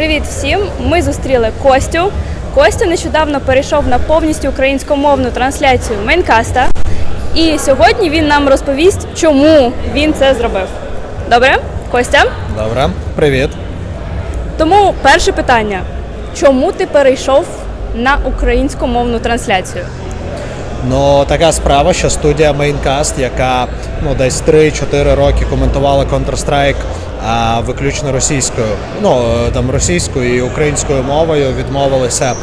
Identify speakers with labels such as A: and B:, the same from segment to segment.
A: Привіт всім! Ми зустріли Костю. Костя нещодавно перейшов на повністю українськомовну трансляцію Мейнкаста. І сьогодні він нам розповість, чому він це зробив. Добре, Костя?
B: Добре, привіт.
A: Тому перше питання: чому ти перейшов на українськомовну трансляцію?
B: Ну така справа, що студія Maincast, яка ну десь 3-4 роки коментувала Counter-Strike а, виключно російською, ну е, там російською і українською мовою, відмовилися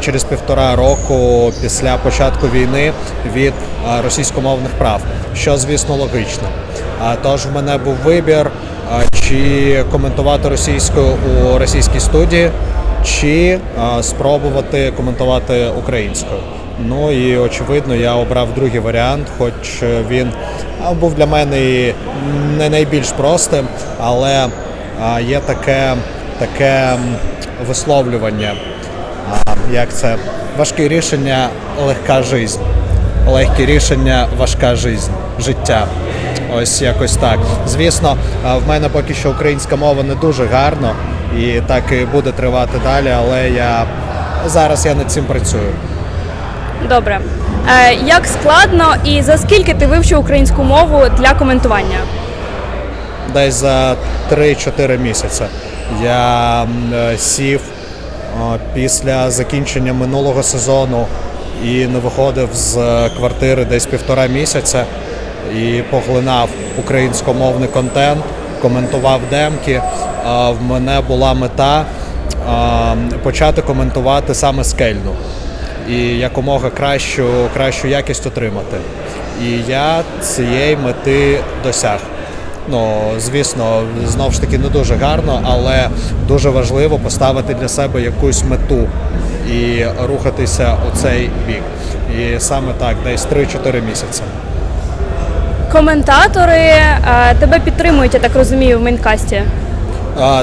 B: через півтора року після початку війни від російськомовних прав, що звісно логічно. А, тож в мене був вибір, чи коментувати російською у російській студії, чи спробувати коментувати українською. Ну і очевидно, я обрав другий варіант, хоч він був для мене і не найбільш простим, але є таке, таке висловлювання, як це важкі рішення, легка жизнь. Легкі рішення, важка жизнь, життя. Ось якось так. Звісно, в мене поки що українська мова не дуже гарно, і так і буде тривати далі, але я зараз я над цим працюю.
A: Добре. Е, як складно і за скільки ти вивчив українську мову для коментування?
B: десь за 3-4 місяці. Я е, сів е, після закінчення минулого сезону і не виходив з квартири десь півтора місяця і поглинав українськомовний контент, коментував демки. В мене була мета почати коментувати саме скельну і якомога кращу, кращу якість отримати. І я цієї мети досяг. Ну, звісно, знову ж таки не дуже гарно, але дуже важливо поставити для себе якусь мету і рухатися у цей бік. І саме так, десь 3-4 місяці.
A: Коментатори е, тебе підтримують, я так розумію, в мейнкасті.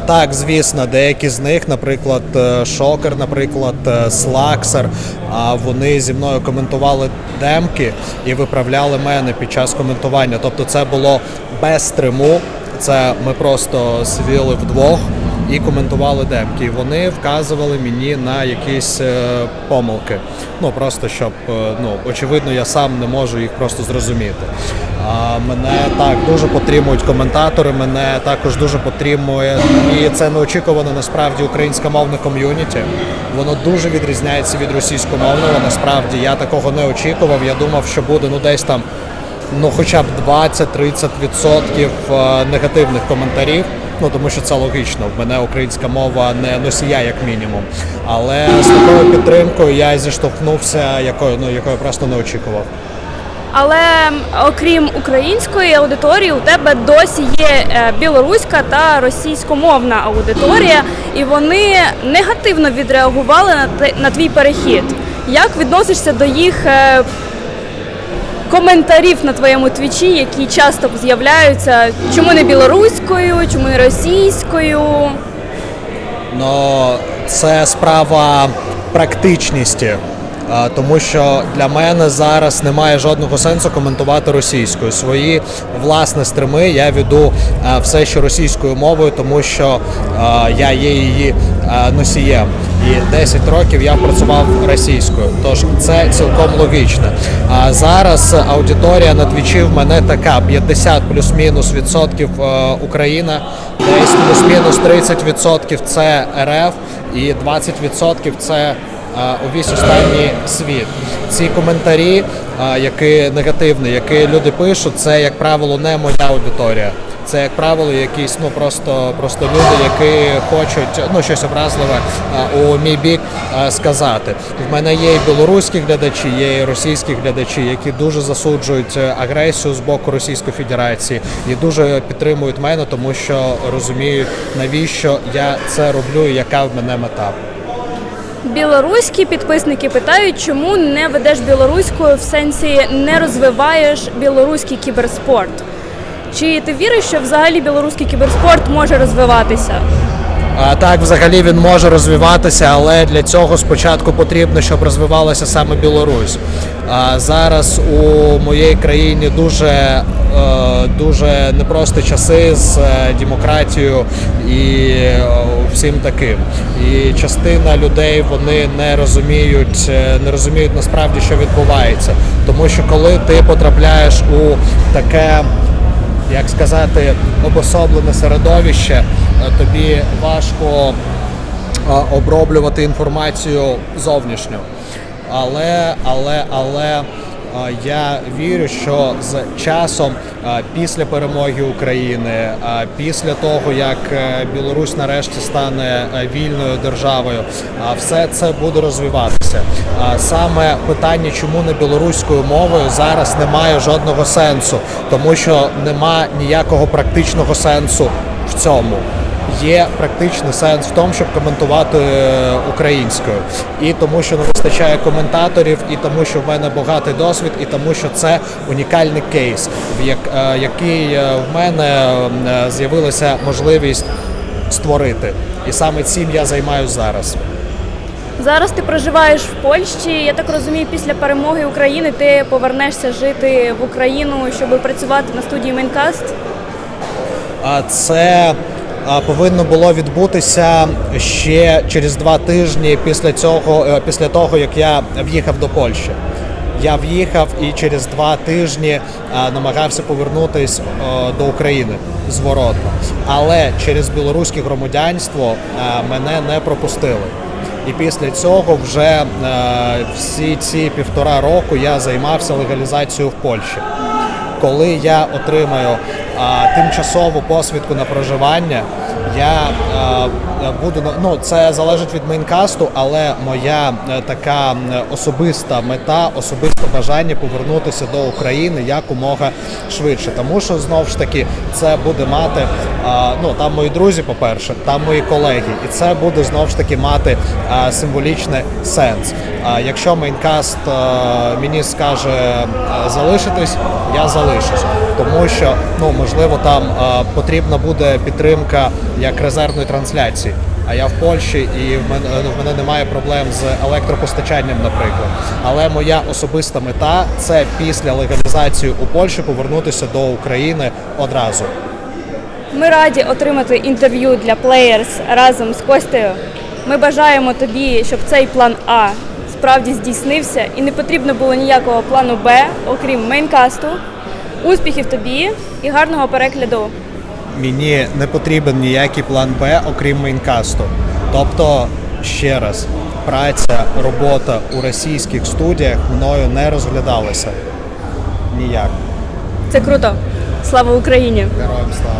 B: Так, звісно, деякі з них, наприклад, е, Шокер, наприклад, е, Слаксер, а вони зі мною коментували демки і виправляли мене під час коментування. Тобто це було без стриму. Це ми просто сиділи вдвох і коментували демки. Вони вказували мені на якісь е, помилки. Ну просто щоб е, ну очевидно, я сам не можу їх просто зрозуміти. А мене так дуже підтримують коментатори. Мене також дуже підтримує, і це неочікувано насправді українськомовне ком'юніті. Воно дуже відрізняється від російськомовного. Насправді я такого не очікував. Я думав, що буде ну десь там ну хоча б 20-30% е, негативних коментарів. Ну тому що це логічно. В мене українська мова не носія, як мінімум. Але з такою підтримкою я зіштовхнувся, якою ну якою просто не очікував.
A: Але окрім української аудиторії, у тебе досі є е, білоруська та російськомовна аудиторія, і вони негативно відреагували на, твій перехід. Як відносишся до їх е, коментарів на твоєму твічі, які часто з'являються? Чому не білоруською, чому не російською?
B: Ну, це справа практичності. Тому що для мене зараз немає жодного сенсу коментувати російською. Свої власні стрими я веду все ще російською мовою, тому що я є її носієм. І 10 років я працював російською. Тож це цілком логічно. А зараз аудиторія на твічі в мене така: 50 плюс-мінус відсотків е, Україна, десь плюс-мінус 30 відсотків це РФ і 20 відсотків це е, увесь останній світ. Ці коментарі, які негативні, які люди пишуть, це як правило не моя аудиторія. Це як правило якісь ну просто просто люди, які хочуть ну щось образливе у мій бік сказати. В мене є і білоруські глядачі, є і російські глядачі, які дуже засуджують е, агресію з боку Російської Федерації і дуже підтримують мене, тому що розуміють навіщо я це роблю і яка в мене мета.
A: Білоруські підписники питають, чому не ведеш білоруською в сенсі не розвиваєш білоруський кіберспорт. Чи ти віриш, що взагалі білоруський кіберспорт може розвиватися?
B: Так, взагалі він може розвиватися, але для цього спочатку потрібно, щоб розвивалася саме Білорусь. Зараз у моїй країні дуже, е, дуже непрості часи з е, демократією і е, всім таким. І частина людей вони не розуміють, не розуміють насправді, що відбувається. Тому що коли ти потрапляєш у таке як сказати, обособлене середовище, тобі важко е, оброблювати інформацію зовнішню. Але, але, але е, я вірю, що з часом, е, після перемоги України, е, після того як е, Білорусь нарешті стане е, вільною державою, все це буде розвиватися. Саме питання, чому не білоруською мовою, зараз не має жодного сенсу, тому що нема ніякого практичного сенсу в цьому. Є практичний сенс в тому, щоб коментувати е, українською, і тому, що не вистачає коментаторів, і тому, що в мене багатий досвід, і тому, що це унікальний кейс, в е, який е, в мене з'явилася можливість створити. І саме цим я займаюся зараз.
A: Зараз ти проживаєш в Польщі. Я так розумію, після перемоги України ти повернешся жити в Україну, щоб працювати на студії Мейнкаст.
B: А Це повинно було відбутися ще через два тижні після цього, е, після того як я в'їхав до Польщі. Я в'їхав і через два тижні намагався повернутись е, до України зворотно. Але через білоруське громадянство мене не пропустили. І після цього вже е, всі ці півтора року я займався легалізацією в Польщі коли я отримаю тимчасову посвідку на проживання, я а, буду ну це залежить від мейнкасту, але моя е, така особиста мета, особисте бажання повернутися до України якомога швидше. Тому що знову ж таки це буде мати ну там мої друзі, по-перше, там мої колеги, і це буде знову ж таки мати символічний сенс. Якщо мейнкаст мені скаже залишитись, я залишусь, тому що ну можливо там потрібна буде підтримка як резервної трансляції. А я в Польщі і в мене, в мене немає проблем з електропостачанням, наприклад. Але моя особиста мета це після легалізації у Польщі повернутися до України одразу.
A: Ми раді отримати інтерв'ю для Players разом з Костею. Ми бажаємо тобі, щоб цей план А справді здійснився і не потрібно було ніякого плану Б, окрім мейнкасту. Успіхів тобі і гарного перегляду.
B: Мені не потрібен ніякий план Б, окрім мейнкасту. Тобто, ще раз, праця, робота у російських студіях мною не розглядалася. Ніяк.
A: Це круто. Слава Україні!
B: Героям слава.